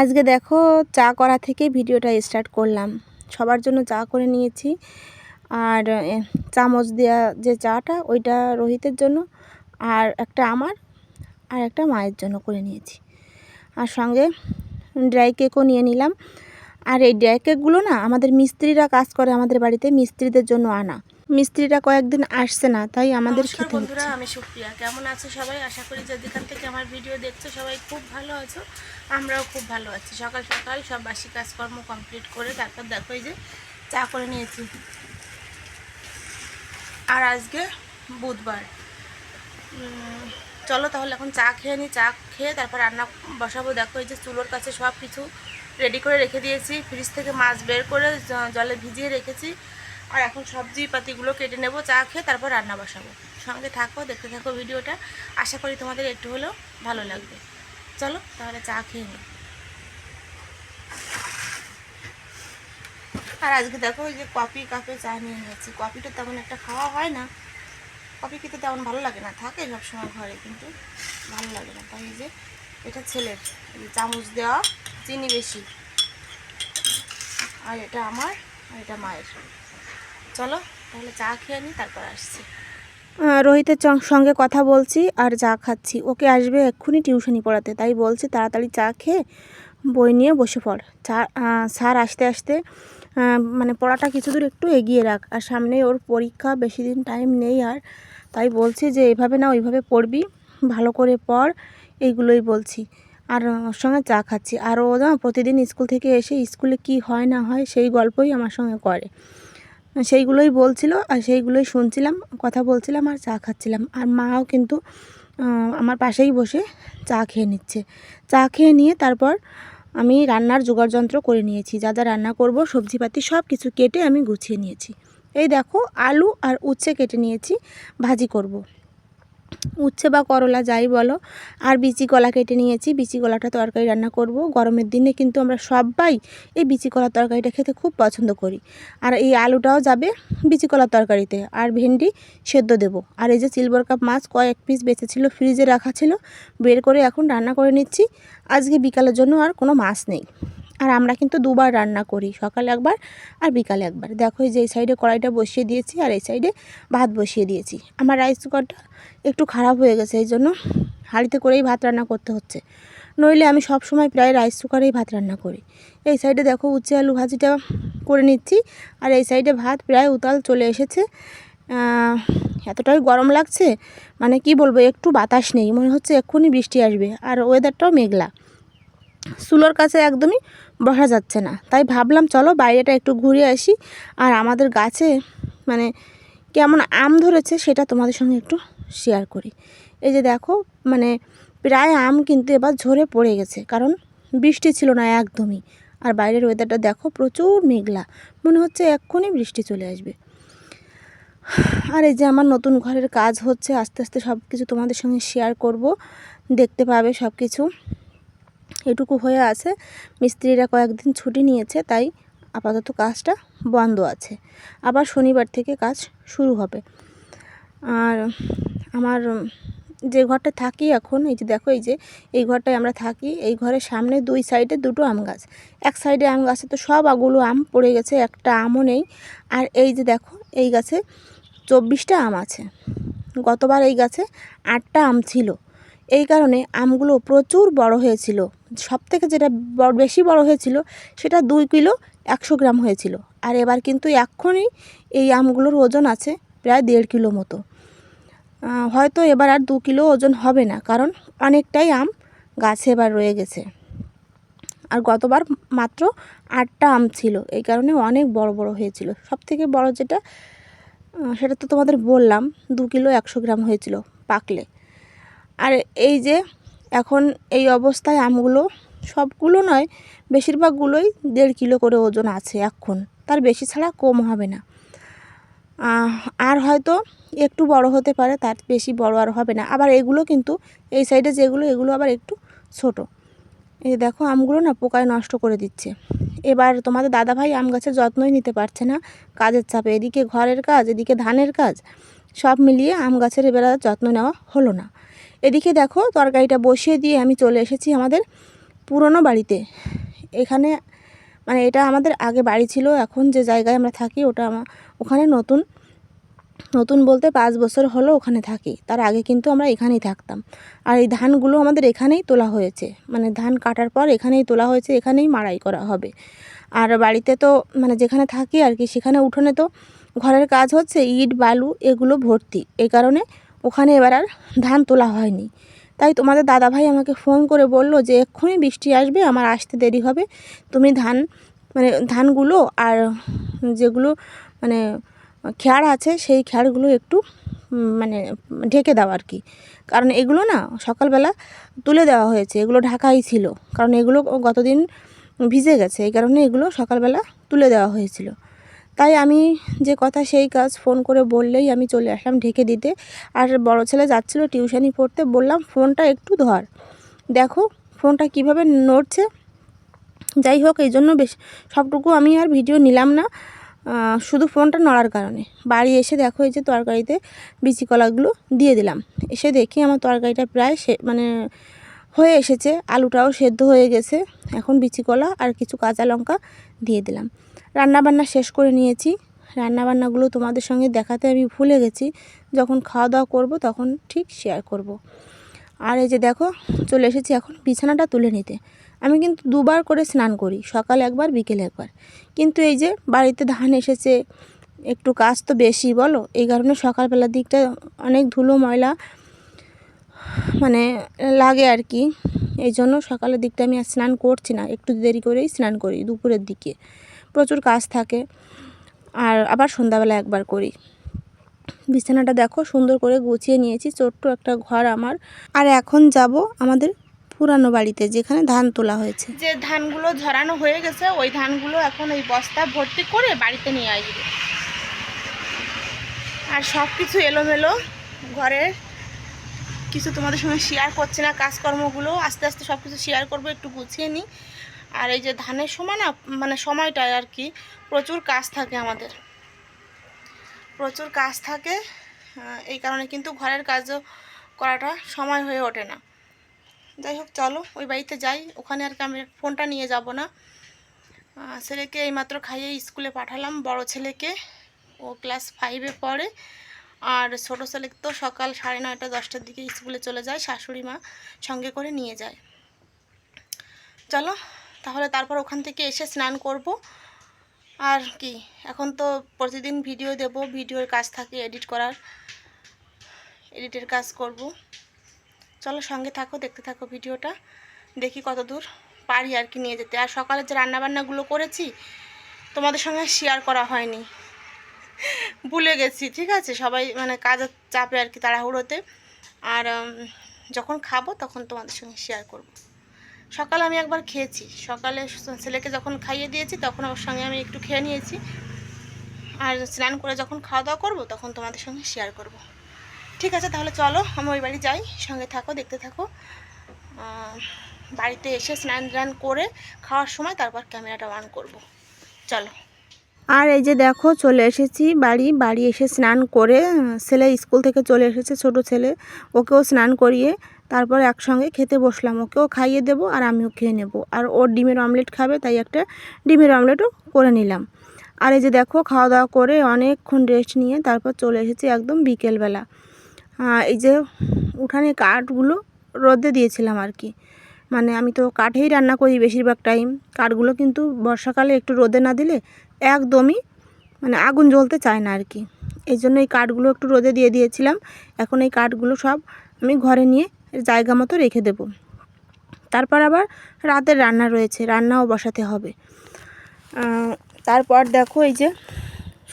আজকে দেখো চা করা থেকে ভিডিওটা স্টার্ট করলাম। সবার জন্য চা করে নিয়েছি। আর চামচ দেওয়া যে চাটা, ওইটা রোহিতের জন্য, আর একটা আমার, আর একটা মায়ের জন্য করে নিয়েছি। আর সঙ্গে ড্রাই কেকও নিয়ে নিলাম। আর এই ড্রাই কেকগুলো না, আমাদের মিস্ত্রিরা কাজ করে আমাদের বাড়িতে, মিস্ত্রিদের জন্য আনা। মিস্ত্রিরা কয়েকদিন আসছে না তাই আমাদের খেতে বন্ধুরা আমি সুপ্রিয়া। কেমন আছো সবাই? আশা করি যে যেখান থেকে আমার ভিডিও দেখছ সবাই খুব ভালো আছো আমরাও খুব ভালো আছি। সকাল সকাল সব বাসি কাজকর্ম কমপ্লিট করে তারপর দেখো এই যে চা করে নিয়েছি। আর আজকে বুধবার। চলো তাহলে এখন চা খেয়ে নিই চা খেয়ে তারপর রান্না বসাবো। দেখো এই যে চুলোর কাছে সব কিছু রেডি করে রেখে দিয়েছি। ফ্রিজ থেকে মাছ বের করে জলে ভিজিয়ে রেখেছি। আর এখন সবজি পাতিগুলো কেটে নেব, চা খেয়ে তারপর রান্না বসাবো। সঙ্গে থাকো, দেখতে থাকো ভিডিওটা। আশা করি তোমাদের একটু হলেও ভালো লাগবে। চলো, তাহলে চা খেয়ে নিই। আর আজকে দেখো ওই যে কফি কাপে চা নিয়ে যাচ্ছি কফিটা তেমন একটা খাওয়া হয় না। কফি খেতে তেমন ভালো লাগে না, থাকে সবসময় ঘরে, কিন্তু ভালো লাগে না। তাই যে এটা ছেলের চামচ দেওয়া, চিনি বেশি। আর এটা আমার, আর এটা মায়ের। চলো, তাহলে চা খেয়ে নিই তারপর আসছি। রোহিতের সঙ্গে কথা বলছি আর চা খাচ্ছি। ওকে আসবে এক্ষুনি টিউশনি পড়াতে, তাই বলছি তাড়াতাড়ি চা খেয়ে বই নিয়ে বসে পড়। চা স্যার আসতে আসতে মানে পড়াটা কিছু দূর একটু এগিয়ে রাখ, আর সামনে ওর পরীক্ষা, বেশি দিন টাইম নেই আর। তাই বলছি যে এভাবে না, ওইভাবে পড়বি, ভালো করে পড়, এইগুলোই বলছি। আর ওর সঙ্গে চা খাচ্ছি। আর ও প্রতিদিন স্কুল থেকে এসে স্কুলে কি হয় না হয় সেই গল্পই আমার সঙ্গে করে। সেইগুলোই বলছিল আর সেইগুলোই শুনছিলাম, কথা বলছিলাম আর চা খাচ্ছিলাম। আর মাও কিন্তু আমার পাশেই বসে চা খেয়ে নিচ্ছে। চা খেয়ে নিয়ে তারপর আমি রান্নার যোগাড়যন্ত্র করে নিয়েছি। যা যা রান্না করব, সবজিপাতি সব কিছু কেটে আমি গুছিয়ে নিয়েছি। এই দেখো, আলু আর উচ্ছে কেটে নিয়েছি, ভাজি করব। উচ্ছে বা করলা যাই বলো, আর বিচি কলা কেটে নিয়েছি। বিচি কলাটা তরকারি রান্না করব। গরমের দিনে কিন্তু আমরা সবাই এই বিচি কলার তরকারিটা খেতে খুব পছন্দ করি। আর এই আলুটাও যাবে বিচি কলার তরকারিতে। আর ভেন্ডি সেদ্ধ দেবো। আর এই যে সিলভার কাপ মাছ কয়েক পিস বেঁচেছিল ফ্রিজে রাখা ছিল, বের করে এখন রান্না করে নিচ্ছি। আজকে বিকালের জন্য আর কোনো মাছ নেই। আর আমরা কিন্তু দুবার রান্না করি, সকালে একবার আর বিকালে একবার। দেখো যে এই সাইডে কড়াইটা বসিয়ে দিয়েছি আর এই সাইডে ভাত বসিয়ে দিয়েছি। আমার রাইস কুকারটা একটু খারাপ হয়ে গেছে, এই জন্য হাঁড়িতে করেই ভাত রান্না করতে হচ্ছে। নইলে আমি সব সময় প্রায় রাইস কুকারেই ভাত রান্না করি। এই সাইডে দেখো উচ্ছে আলু ভাজিটা করে নিচ্ছি আর এই সাইডে ভাত প্রায় উতাল চলে এসেছে। এতটাই গরম লাগছে মানে কি বলব, একটু বাতাস নেই, মনে হচ্ছে এক্ষুনি বৃষ্টি আসবে। আর ওয়েদারটাও মেঘলা। চুলোর কাছে একদমই বসা যাচ্ছে না। তাই ভাবলাম, চলো বাইরেটা একটু ঘুরে আসি। আর আমাদের গাছে মানে কেমন আম ধরেছে সেটা তোমাদের সঙ্গে একটু শেয়ার করি। এই যে দেখো মানে প্রায় আম কিন্তু এবার ঝরে পড়ে গেছে, কারণ বৃষ্টি ছিল না একদমই। আর বাইরের ওয়েদারটা দেখো, প্রচুর মেঘলা। মনে হচ্ছে এক্ষুনি বৃষ্টি চলে আসবে। আর এই যে আমার নতুন ঘরের কাজ হচ্ছে, আস্তে আস্তে সব কিছু তোমাদের সঙ্গে শেয়ার করব। দেখতে পাবে সব কিছু এটুকু হয়ে আছে। মিস্ত্রিরা কয়েকদিন ছুটি নিয়েছে, তাই আপাতত কাজটা বন্ধ আছে। আবার শনিবার থেকে কাজ শুরু হবে। আর আমার যে ঘরটা থাকি এখন, এই যে দেখো, এই যে এই ঘরটায় আমরা থাকি, এই ঘরের সামনে দুই সাইডে দুটো আম গাছ। এক সাইডে আম গাছে তো সব আগুলো আম পড়ে গেছে, একটা আমও নেই। আর এই যে দেখো, এই গাছে চব্বিশটা আম আছে। গতবার এই গাছে আটটা আম ছিল। এই কারণে আমগুলো প্রচুর বড় হয়েছিল। সব থেকে যেটা বেশি বড় হয়েছিল সেটা দুই কিলো একশো গ্রাম হয়েছিল। আর এবার কিন্তু এক্ষুনি এই আমগুলোর ওজন আছে প্রায় দেড় কিলো মতো। হয়তো এবার আর দু কিলো ওজন হবে না, কারণ অনেকটাই আম গাছে এবার রয়ে গেছে। আর গতবার মাত্র আটটা আম ছিল, এই কারণে অনেক বড় বড় হয়েছিল। সব থেকে বড় যেটা সেটা তো তোমাদের বললাম, দু কিলো একশো গ্রাম হয়েছিল পাকলে। আর এই যে এখন এই অবস্থায় আমগুলো সবগুলো নয়, বেশিরভাগগুলোই দেড় কিলো করে ওজন আছে এখন। তার বেশি ছাড়া কম হবে না। আর হয়তো একটু বড় হতে পারে, তার বেশি বড় আর হবে না। আবার এগুলো কিন্তু, এই সাইডে যেগুলো, এগুলো আবার একটু ছোট। এই দেখো, আমগুলো না পোকায় নষ্ট করে দিচ্ছে। এবার তোমাদের দাদাভাই আম গাছের যত্নই নিতে পারছে না। কাজের চাপে, এদিকে ঘরের কাজ, এদিকে ধানের কাজ, সব মিলিয়ে আম গাছের এবার যত্ন নেওয়া হলো না। এদিকে দেখো, তরকারিটা বসিয়ে দিয়ে আমি চলে এসেছি আমাদের পুরনো বাড়িতে। এখানে মানে এটা আমাদের আগে বাড়ি ছিল, এখন যে জায়গায় আমরা থাকি ওটা আমা, ওখানে নতুন নতুন বলতে পাঁচ বছর হলো ওখানে থাকি। তার আগে কিন্তু আমরা এখানেই থাকতাম। আর এই ধানগুলো আমাদের এখানেই তোলা হয়েছে। মানে ধান কাটার পর এখানেই তোলা হয়েছে, এখানেই মাড়াই করা হবে। আর বাড়িতে তো মানে যেখানে থাকি আর কি, সেখানে উঠোনে তো ঘরের কাজ হচ্ছে ইট, বালু, এগুলো ভর্তি। এই কারণে ওখানে এবার আর ধান তোলা হয়নি। তাই তোমাদের দাদাভাই আমাকে ফোন করে বলল যে, এক্ষুনি বৃষ্টি আসবে, আমার আসতে দেরি হবে। তুমি ধান মানে ধানগুলো আর যেগুলো মানে খ্যাড় আছে, সেই খ্যাড়গুলো একটু মানে ঢেকে দাও আর কি কারণ এগুলো না সকালবেলা তুলে দেওয়া হয়েছে, এগুলো ঢাকাই ছিল। কারণ এগুলো গতদিন ভিজে গেছে, এই কারণে এগুলো সকালবেলা তুলে দেওয়া হয়েছিল। তাই আমি যে কথা সেই কাজ ফোন করে বললেই আমি চলে আসলাম ঢেকে দিতে। আর বড় ছেলে যাচ্ছিল টিউশনি পড়তে, বললাম, ফোনটা একটু ধর। দেখো, ফোনটা কীভাবে নড়ছে? যাই হোক, এই জন্য বেশ, সবটুকু আমি আর ভিডিও নিলাম না। শুধু ফোনটা নড়ার কারণে। বাড়ি এসে দেখো, এই যে তরকারিতে বিচি কলাগুলো দিয়ে দিলাম। এসে দেখি আমার তরকারিটা প্রায় সে মানে হয়ে এসেছে, আলুটাও সেদ্ধ হয়ে গেছে। এখন বিচি কলা আর কিছু কাঁচা লঙ্কা দিয়ে দিলাম। রান্নাবান্না শেষ করে নিয়েছি। রান্নাবান্নাগুলো তোমাদের সঙ্গে দেখাতে আমি ভুলে গেছি। যখন খাওয়া দাওয়া করব তখন ঠিক শেয়ার করব। আর এই যে দেখো, চলে এসেছি এখন বিছানাটা তুলে নিতে। আমি কিন্তু দুবার করে স্নান করি, সকাল একবার, বিকেল একবার। কিন্তু এই যে বাড়িতে ধান এসেছে, একটু কাজ তো বেশি, বলো? এই কারণে সকালবেলার দিকটা অনেক ধুলো, ময়লা মানে লাগে আর কি। এই জন্য সকালের দিকটা আমি আর স্নান করছি না, একটু দেরি করেই স্নান করি দুপুরের দিকে। প্রচুর কাজ থাকে। আর আবার সন্ধ্যাবেলা একবার করি। বিছানাটা দেখো সুন্দর করে গুছিয়ে নিয়েছি, ছোট্ট একটা ঘর আমার। আর এখন যাব আমাদের পুরানো বাড়িতে, যেখানে ধান তোলা হয়েছে। যে ধানগুলো ঝরানো হয়ে গেছে, ওই ধানগুলো এখন ওই বস্তা ভর্তি করে বাড়িতে নিয়ে আসবে। আর সব কিছু এলোমেলো ঘরের কিছু তোমাদের সঙ্গে শেয়ার করছে না কাজকর্মগুলো। আস্তে আস্তে সব কিছু শেয়ার করব, একটু গুছিয়ে নিই। আর এই যে ধানের সময় না মানে সময়টায় আর কি প্রচুর কাজ থাকে আমাদের। প্রচুর কাজ থাকে এই কারণে কিন্তু ঘরের কাজও করাটা সময় হয়ে ওঠে না। যাই হোক, চলো, ওই বাড়িতে যাই। ওখানে আর কি আমি ফোনটা নিয়ে যাব না। ছেলেকে এইমাত্র খাইয়ে স্কুলে পাঠালাম। বড় ছেলেকে, ও ক্লাস ফাইভে পড়ে। আর ছোটো ছেলে তো সকাল সাড়ে নয়টা, দশটার দিকে স্কুলে চলে যায়। শাশুড়ি মা সঙ্গে করে নিয়ে যায়। চলো তাহলে তারপর ওখান থেকে এসে স্নান করব। আর কি, এখন তো প্রতিদিন ভিডিও দেব, ভিডিওর কাজ থাকে, এডিট করার, এডিটের কাজ করব। চলো সঙ্গে থাকো, দেখতে থাকো ভিডিওটা, দেখি কত দূর পারি আর কি নিয়ে যেতে। আর সকালে যে রান্নাবান্নাগুলো করেছি, তোমাদের সঙ্গে শেয়ার করা হয়নি। ভুলে গেছি, ঠিক আছে? সবাই মানে কাজের চাপে আর কি তাড়াহুড়োতে। আর যখন খাব তখন তোমাদের সঙ্গে শেয়ার করব। সকালে আমি একবার খেয়েছি। সকালে ছেলেকে যখন খাইয়ে দিয়েছি, তখন ওর সঙ্গে আমি একটু খেয়ে নিয়েছি। আর স্নান করে যখন খাওয়া দাওয়া করব, তখন তোমাদের সঙ্গে শেয়ার করব। ঠিক আছে, তাহলে চলো, আমি ওই বাড়ি যাই। সঙ্গে থাকো, দেখতে থাকো। বাড়িতে এসে স্নান টান করে খাওয়ার সময় তারপর ক্যামেরাটা অন করব। চলো। আর এই যে দেখো, চলে এসেছি বাড়ি। বাড়ি এসে স্নান করে ছেলে স্কুল থেকে চলে এসেছে, ছোট ছেলে। ওকেও স্নান করিয়ে তারপর একসঙ্গে খেতে বসলাম। ওকেও খাইয়ে দেবো আর আমিও খেয়ে নেব। আর ওর ডিমের অমলেট খাবে, তাই একটা ডিমের অমলেটও করে নিলাম। আর এই যে দেখো খাওয়া দাওয়া করে অনেকক্ষণ রেস্ট নিয়ে তারপর চলে এসেছি একদম বিকেলবেলা। এই যে উঠানে কাঠগুলো রোদে দিয়েছিলাম আর কি। মানে আমি তো কাঠেই রান্না করি বেশিরভাগ টাইম কাঠগুলো কিন্তু বর্ষাকালে একটু রোদে না দিলে একদমই মানে আগুন জ্বলতে চায় না আর কি। এই জন্য এই কাঠগুলো একটু রোদে দিয়ে দিয়েছিলাম। এখন এই কাঠগুলো সব আমি ঘরে নিয়ে জায়গা মতো রেখে দেব। তারপর আবার রাতের রান্না রয়েছে, রান্নাও বসাতে হবে। তারপর দেখো এই যে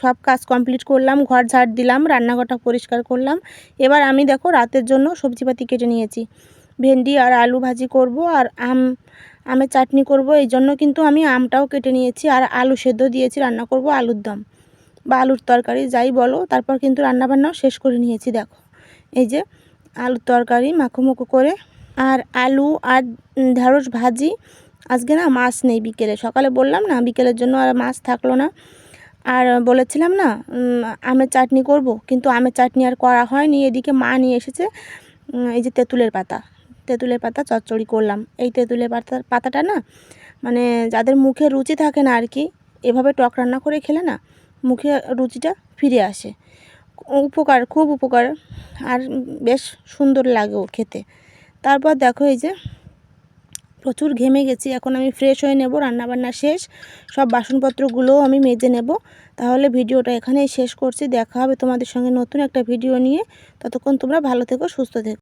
সব কাজ কমপ্লিট করলাম, ঘর ঝাড় দিলাম, রান্নাঘরটা পরিষ্কার করলাম। এবার আমি দেখো রাতের জন্য সবজিপাতি কেটে নিয়েছি। ভেন্ডি আর আলু ভাজি করব আর আম, আমের চাটনি করব। এই জন্য কিন্তু আমি আমটাও কেটে নিয়েছি আর আলু সেদ্ধ দিয়েছি, রান্না করব আলুর দম বা আলুর তরকারি, যাই বলো। তারপর কিন্তু রান্নাবান্নাও শেষ করে নিয়েছি, দেখো। এই যে আলুর তরকারি মাখো মাখো করে। আর আলু আর ঢেঁড়স ভাজি। আজকে না মাছ নেই বিকেলে। সকালে বললাম না, বিকেলের জন্য আর মাছ থাকল না। আর বলেছিলাম না আমের চাটনি করব। কিন্তু আমের চাটনি আর করা হয়নি। এদিকে মা নিয়ে এসেছে এই যে তেঁতুলের পাতা। তেঁতুলের পাতা চচ্চড়ি করলাম। এই তেঁতুলের পাতা, পাতাটা না মানে যাদের মুখে রুচি থাকে না আর কি, এভাবে টক রান্না করে খেলে না মুখে রুচিটা ফিরে আসে। উপকার, খুব উপকার। আর বেশ সুন্দর লাগেও খেতে। তারপর দেখো এই যে প্রচুর ঘেমে গেছি, এখন আমি ফ্রেশ হয়ে নেব, রান্নাবান্না শেষ, সব বাসনপত্রগুলোও আমি মেজে নেব। তাহলে ভিডিওটা এখানেই শেষ করছি, দেখা হবে তোমাদের সঙ্গে নতুন একটা ভিডিও নিয়ে। ততক্ষণ তোমরা ভালো থেকো, সুস্থ থেকো।